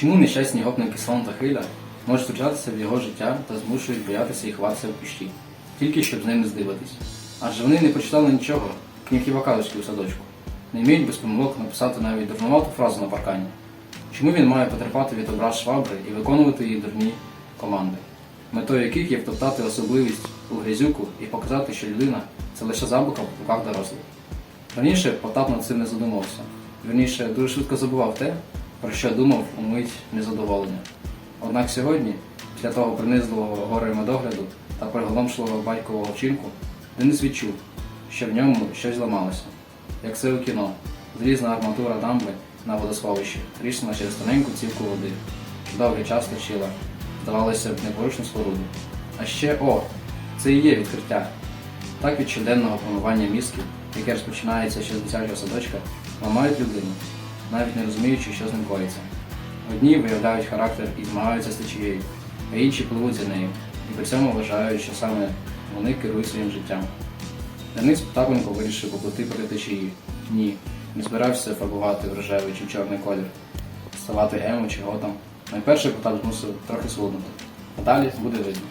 Чому нещасні гопники Слон та Хиля можуть втручатися в його життя та змушують боятися і ховатися в кущі, тільки щоб з ними здиватись? Адже вони не прочитали нічого, крім хіба казочки у садочку. Не вміють без помилок написати навіть дурнувату фразу на паркані. Чому він має потерпати від образ швабри і виконувати її дурні команди, метою яких є втоптати особливість у грязюку і показати, що людина це лише забука в руках дорослих. Раніше Потап над цим не задумався. Вірніше, дуже швидко забував те, про що думав у мить незадоволення. Однак сьогодні, після того принизливого горем догляду та приголомшливого батькового вчинку, Денис відчув, що в ньому щось зламалося. Як це у кіно, залізна арматура дамби на водосховищі, тріснула через тоненьку цівку води, довгий час точила, здавалося б, непорушну споруду. А ще о, це і є відкриття. Так від щоденного планування мізків, яке розпочинається ще з дитячого садочка, ламають людину, навіть не розуміючи, що з ним коїться. Одні виявляють характер і змагаються з течією, а інші пливуть за нею, і при цьому вважають, що саме вони керують своїм життям. Денис Потапенко вирішив поплити проти течії. Ні, не збирався фарбувати в рожевий чи чорний колір, ставати емо чи готом. Найперше Потап змусив трохи своднути, а далі буде видно.